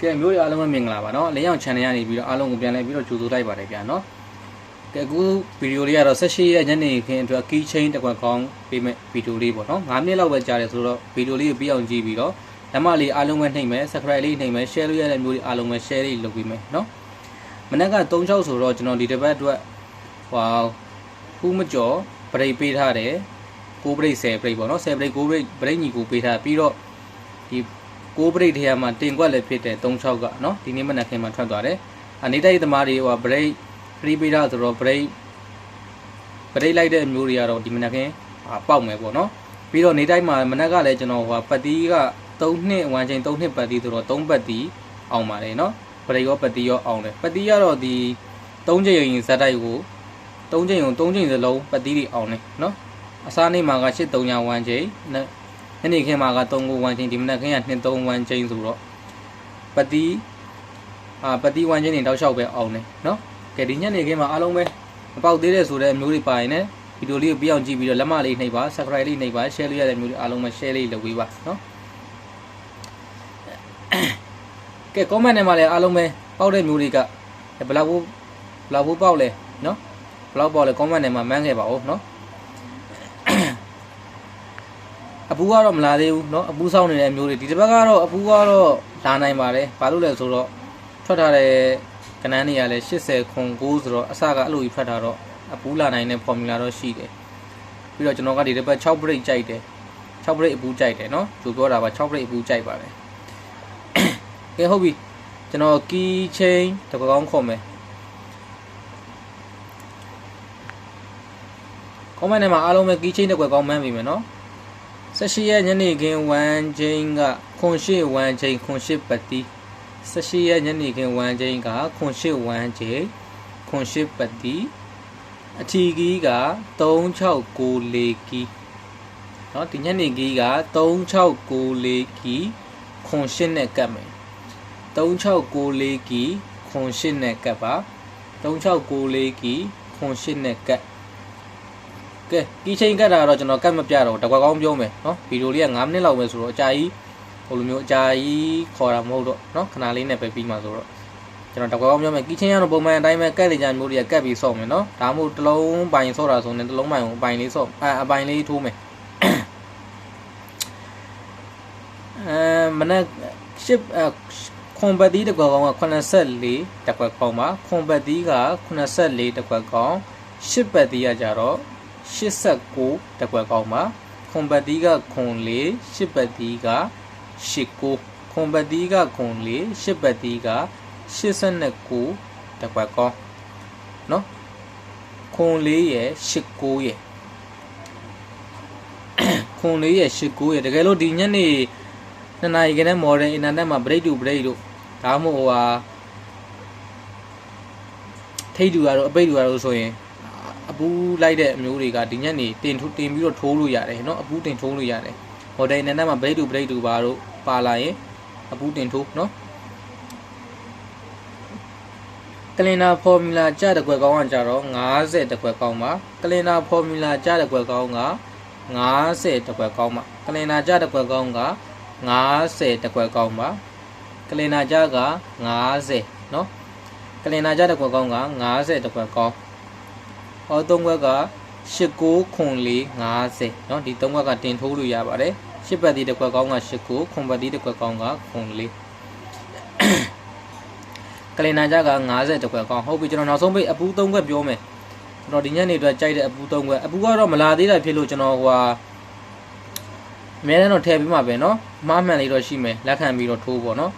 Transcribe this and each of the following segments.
ကဲမျိုးရအားလုံးပဲမင်္ဂလာပါနော်လင်းရောင် channel ကနေပြီးတော့အားလုံးကိုပြန်လဲပြီးတော့ကြိုဆိုလိုက်ပါတယ်ဗျာနော်ကဲအခုဗီဒီယိုလေးကတော့16ရက်ညနေခင်းအတွက် key chain တစ်ခွက်ကောင်းပေးမဲ့ဗီဒီယိုလေးပေါ့နော်9မိနစ်လောက်ပဲကြာတယ်ဆိုတော့ဗီဒီယိုလေးကိုပြီးအောင်ကြည့်ပြီးတော့လက်မလေးအားလုံးပဲနှိမ့်မယ် subscribe လေးနှိမ့်မယ် share လို့ရတဲ့မျိုးတွေအားလုံးပဲ share လေးလုပ်ပေးမယ်နော်မနေ့က36ဆိုတော့ကျွန်တော်ဒီတစ်ပတ်အတွက်ဟောခုမကျော်ဘရိတ်ပေးထားတယ်ကိုဘရိတ်10ဘရိတ်ပေါ့နော်10ဘရိတ်ကိုဘရိတ်ဘရိတ်ညီကိုပေးထားပြီးတော့ဒီ 6ဘရိတ်ထဲမှာတင်ကွက်လည်းဖြစ်တယ်36ကနော်ဒီနေ့မနက်ခင်းမှာထွက်သွားတယ်အနေတိုက်သမားတွေဟိုဘရိတ်ဖရီးပေးတာဆိုတော့ဘရိတ်ဘရိတ်လိုက်တဲ့အမျိုးတွေကတော့ဒီမနက်ခင်းပေါက်မယ်ပေါ့နော်ပြီးတော့နေတိုက်မှာမနက်ကလည်းကျွန်တော်ဟိုပတ်တီးက3နှစ်ဝမ်ချိန်3နှစ်ပတ်တီးဆိုတော့3ပတ်တီးအောင်ပါတယ်နော်ဘရိတ်ရောပတ်တီးရောအောင်တယ်ပတ်တီးကတော့ဒီ3ချိန်ရင်ဇက်တိုက်ကို3ချိန်ုံ3ချိန်စလုံးပတ်တီးတွေအောင်တယ်နော်အစားနေမှာက8300ဝမ်ချိန် ညနေခင်းမှာက3ကိုဝမ်းချိန်ဒီမနက်ခင်းက2 3ဝမ်းချိန်ဆိုတော့ပတ်တီးအာပတ်တီးဝမ်းချိန်တွေတောက်လျှောက်ပဲအောင်တယ်เนาะကဲဒီညနေခင်းမှာအားလုံးပဲမပေါက်သေးတဲ့ဆိုတဲ့အမျိုးတွေပါရင်လည်းဗီဒီယိုလေးကိုပြအောင်ကြည့်ပြီးတော့လက်မလေးနှိပ်ပါ subscribe လေးနှိပ်ပါ share လို့ရတဲ့မျိုးတွေအားလုံးပဲ share လေးလုပ်ပေးပါเนาะကဲ comment ထဲမှာလည်းအားလုံးပဲပေါက်တဲ့မျိုးတွေကဘယ်လောက်ဘယ်လောက်ပေါက်လဲเนาะဘယ်လောက်ပေါက်လဲ comment ထဲမှာမှန်းခဲ့ပါဦးเนาะ အပူကတော့မလာသေးဘူးเนาะအပူဆောင်နေတဲ့အမျိုးတွေဒီတစ်ပတ်ကတော့အပူကတော့လာနိုင်ပါတယ်ဘာလို့လဲဆိုတော့ထွက်ထားတဲ့ကနန်းတွေကလည်း80ခွန်9ဆိုတော့အစကအဲ့လိုကြီးဖတ်ထားတော့အပူလာနိုင်တဲ့ formula တော့ရှိတယ်ပြီးတော့ကျွန်တော်ကဒီတစ်ပတ်6 break ကြိုက်တယ်6 break အပူကြိုက်တယ်เนาะသူပြောတာပါ6 break အပူကြိုက်ပါတယ်ကဲဟုတ်ပြီကျွန်တော် key chain တကောင်းခေါ်မယ် comment ထဲမှာအားလုံးပဲ key chain တစ်ခွက်ကောင်းမှန်းပြီမယ်เนาะ 18ရက်ညနေခင်း1ချိန်ကခွန်ရှိ1ချိန်ခွန်ရှိပတိ18ရက်ညနေခင်း1ချိန်ကခွန်ရှိ1ချိန်ခွန်ရှိပတိအထီကြီးက3694ကီเนาะဒီညနေကြီးက3694ကီခွန်ရှိနဲ့ကတ်မယ်3694ကီခွန်ရှိနဲ့ကတ်ပါ3694ကီခွန်ရှိနဲ့ကတ် ကဲကီးချိန်ကတ်တာတော့ကျွန်တော်ကတ်မပြတော့တကွက်ကောင်းပြောမယ်နော်ဗီဒီယိုလေးက9မိနစ်လောက်ပဲဆိုတော့အကြာကြီးဟိုလိုမျိုးအကြာကြီးခေါ်တာမဟုတ်တော့နော်ခဏလေးနဲ့ပဲပြီးမှာဆိုတော့ကျွန်တော်တကွက်ကောင်းပြောမယ်ကီးချိန်ကတော့ပုံမှန်အတိုင်းပဲကတ်လေကြမျိုးတွေကကတ်ပြီးဆော့မယ်နော်ဒါမှမဟုတ်တစ်လုံးပိုင်ဆော့တာဆိုရင်တစ်လုံးပိုင်ကိုအပိုင်လေးဆော့အအပိုင်လေးထိုးမယ်အဲမနက်ရှစ်ခွန်ပတ်သီးတကွက်ကောင်းက84တကွက်ကောင်းပါခွန်ပတ်သီးက84တကွက်ကောင်းရှစ်ပတ်သီးကကြတော့ 89တကွက်ကောင်းမှာခွန်ပတ်တီးကခွန်၄ရှစ်ပတ်တီးက89ခွန်ပတ်တီးကခွန်၄ရှစ်ပတ်တီးက89တကွက်ကောင်းနော်ခွန်၄ရဲ့89ရဲ့ခွန်လေးရဲ့89ရဲ့တကယ်လို့ဒီညနေနှစ်နာရီခန့် modern internet မှာ break to break တို့ဒါမှမဟုတ်ဟာထိတ်တူရတော့အပိတ်တူရတော့ဆိုရင် ပူးလိုက်တဲ့အမျိုးတွေကဒီညနေတင်ထိုးတင်ပြီးတော့ထိုးလို့ရတယ်เนาะအပူးတင်ထိုးလို့ရတယ်ဟိုတိုင်းနဲ့နဲ့မှာ break to break တူပါတော့ပါလာရင်အပူးတင်ထိုးเนาะကလင်နာဖော်မြူလာကြတဲ့ကွက်ကောင်းကကြတော့90တကွက်ကောင်းပါကလင်နာဖော်မြူလာကြတဲ့ကွက်ကောင်းက90တကွက်ကောင်းပါကလင်နာကြတဲ့ကွက်ကောင်းက90တကွက်ကောင်းပါကလင်နာကြက90เนาะကလင်နာကြတဲ့ကွက်ကောင်းက90တကွက်ကောင်း ဟောသုံးခွက်က89ခွန်4 50เนาะဒီသုံးခွက်ကတင်ထိုးလို့ရပါတယ်ရှစ်ပတ်တီးတစ်ခွက်ကောင်းက89ခွန်ပတ်တီးတစ်ခွက်ကောင်းကခွန်4ကလင်နာကြက50တစ်ခွက်ကောင်းဟုတ်ပြီကျွန်တော်နောက်ဆုံးပိတ်အပူးသုံးခွက်ပြောမယ်ကျွန်တော်ဒီညနေအတွက်ကြိုက်တဲ့အပူးသုံးခွက်အပူးကတော့မလာသေးတာဖြစ်လို့ကျွန်တော်ဟိုဟာအများနဲ့တော့ထည့်ပြီးမှပဲเนาะမှားမှန်လေးတော့ရှိမယ်လက်ခံပြီးတော့ထိုးပေါ့เนาะ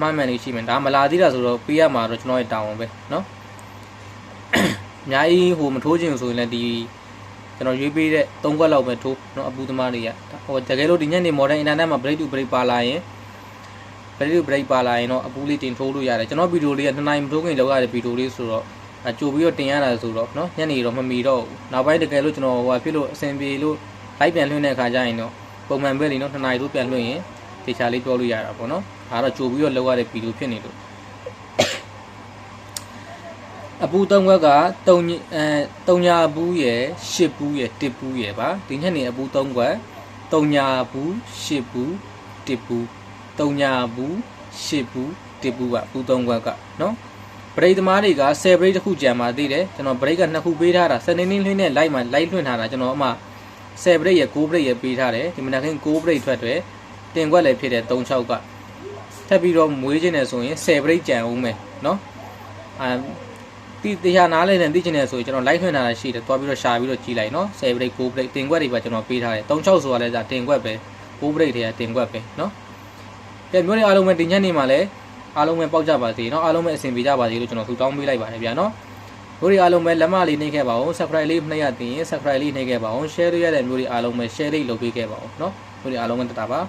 မှားမှန်လေးရှိမယ်ဒါမလာသေးတာဆိုတော့ပေးရမှာတော့ကျွန်တော်ရဲ့တာဝန်ပဲเนาะ အများကြီးဟိုမထိုးချင်ဆိုရင်လည်းဒီကျွန်တော်ရွေးပေးတဲ့၃ခွက်လောက်ပဲထိုးနော်အပူသမားတွေကဟိုတကယ်လို့ဒီညနေ modern internet မှာ break to break ပါလာရင် break to break ပါလာရင်တော့အပူလေးတင်ထိုးလို့ရတယ်ကျွန်တော်ဗီဒီယိုလေးက2နိုင်မထိုးခင်လောက်ရတဲ့ဗီဒီယိုလေးဆိုတော့အကြိုပြီးတော့တင်ရတာဆိုတော့နော်ညနေတော့မမီတော့ဘူးနောက်ပိုင်းတကယ်လို့ကျွန်တော်ဟိုဟာဖြစ်လို့အဆင်ပြေလို့ live ပြန်လွှင့်တဲ့အခါကျရင်တော့ပုံမှန်ပဲလीနော်2နိုင်ထိုးပြန်လွှင့်ရင်တေချာလေးပြောလို့ရတာပေါ့နော်ဒါတော့ကြိုပြီးတော့လောက်ရတဲ့ဗီဒီယိုဖြစ်နေလို့ အပူသုံးခွက်က3အဲ3ညာဘူးရယ်10ဘူးရယ်1ဘူးရယ်ပါဒီညနေအပူသုံးခွက်3ညာဘူး10ဘူး1ဘူး3ညာဘူး10ဘူး1ဘူးကဘူး3ခွက်ကနော်ဘရိတ်သမားတွေက10ဘရိတ်တစ်ခုကြံมาသေးတယ်ကျွန်တော်ဘရိတ်က2ခုပေးထားတာစနေနေ့လွှင့်နဲ့လိုက်မှာလိုက်လွှင့်ထားတာကျွန်တော်အမှ10ဘရိတ်ရ9ဘရိတ်ရပေးထားတယ်ဒီမနက်ခင်း9ဘရိတ်ထွက်တယ်တင်ခွက်လည်းဖြစ်တယ်36ကထပ်ပြီးတော့မွေးခြင်းနဲ့ဆိုရင်10ဘရိတ်ကြံအောင်မယ်နော်အာ တိတရားနားလဲနဲ့သိချင်တယ်ဆိုရင်ကျွန်တော်လိုက်ထွင်ထားတာရှိတယ်တွားပြီးတော့ရှာပြီးတော့ကြည်လိုက်နော်10 break 9 break တင်ခွက်တွေပါကျွန်တော်ပေးထားတယ်36ဆိုတာလည်းဒါတင်ခွက်ပဲ9 break တွေကတင်ခွက်ပဲနော်ကဲမျိုးတွေအားလုံးပဲဒီညနေမှာလည်းအားလုံးပဲပေါက်ကြပါစေနော်အားလုံးပဲအဆင်ပြေကြပါစေလို့ကျွန်တော်ဆုတောင်းပေးလိုက်ပါတယ်ဗျာနော်မျိုးတွေအားလုံးပဲလက်မလေးနှိပ်ခဲ့ပါအောင် subscribe လေးနှိပ်ရတင်ရင် subscribe လေးနှိပ်ခဲ့ပါအောင် share ရတဲ့မျိုးတွေအားလုံးပဲ share လေးလုပ်ပေးခဲ့ပါအောင်နော်မျိုးတွေအားလုံးပဲတတာပါ